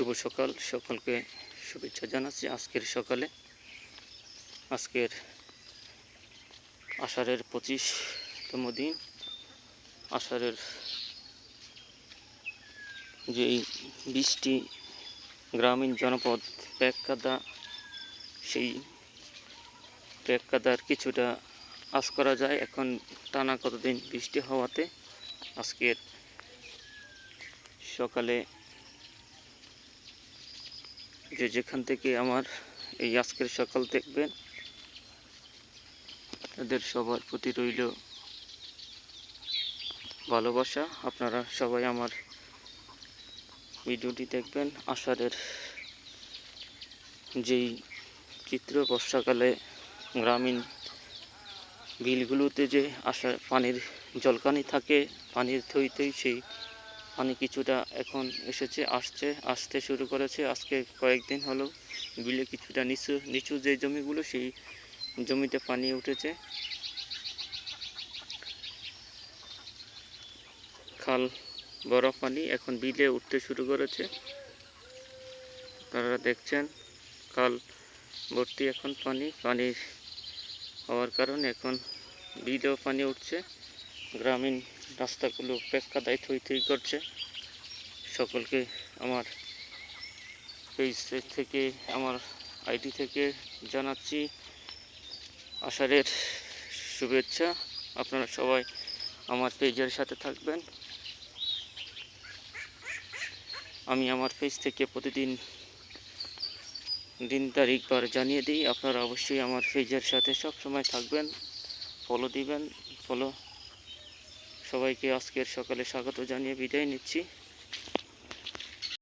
শুভ সকাল। সকলকে শুভেচ্ছা জানাচ্ছি আজকের সকালে। আজকের আষাঢ়ের পঁচিশতম দিন। আষাঢ়ের যেই বৃষ্টি গ্রামীণ জনপদ প্যাককাদা সেই প্যাককাদার কিছুটা আশ করা যায়। এখন টানা কতদিন বৃষ্টি হওয়াতে আজকের সকালে যে যেখান থেকে আমার এই আজকের সকাল দেখবেন, তাদের সবার প্রতি রইল ভালোবাসা। আপনারা সবাই আমার ভিডিওটি দেখবেন। আষাঢ়ের যেই চিত্র, বর্ষাকালে গ্রামীণ বিলগুলোতে যে আষাঢ় পানির জলকানি থাকে, পানির থই থই সেই পানি কিছুটা এখন এসেছে, আসছে, আসতে শুরু করেছে। আজকে কয়েকদিন হলো বিলে কিছুটা নিচু নিচু যে জমিগুলো, সেই জমিতে পানি উঠেছে। খাল বড় পানি এখন বিলে উঠতে শুরু করেছে। আপনারা দেখছেন, খাল ভর্তি এখন পানি পানি হওয়ার কারণে এখন বিলেও পানি উঠছে। গ্রামীণ রাস্তাগুলো পেক্কাদায় থই থই করছে। সকলকে আমার পেজ থেকে, আমার আইডি থেকে জানাচ্ছি। আষাঢ়ের শুভেচ্ছা। আপনারা সবাই আমার পেজের সাথে থাকবেন। আমি আমার পেজ থেকে প্রতিদিন দিন, তারিখ, বার জানিয়ে দিই। আপনারা অবশ্যই আমার পেজের সাথে সব সময় থাকবেন। ফলো দিবেন। ফলো সবাইকে আজকের সকালে স্বাগত জানিয়ে বিদায় নিচ্ছি।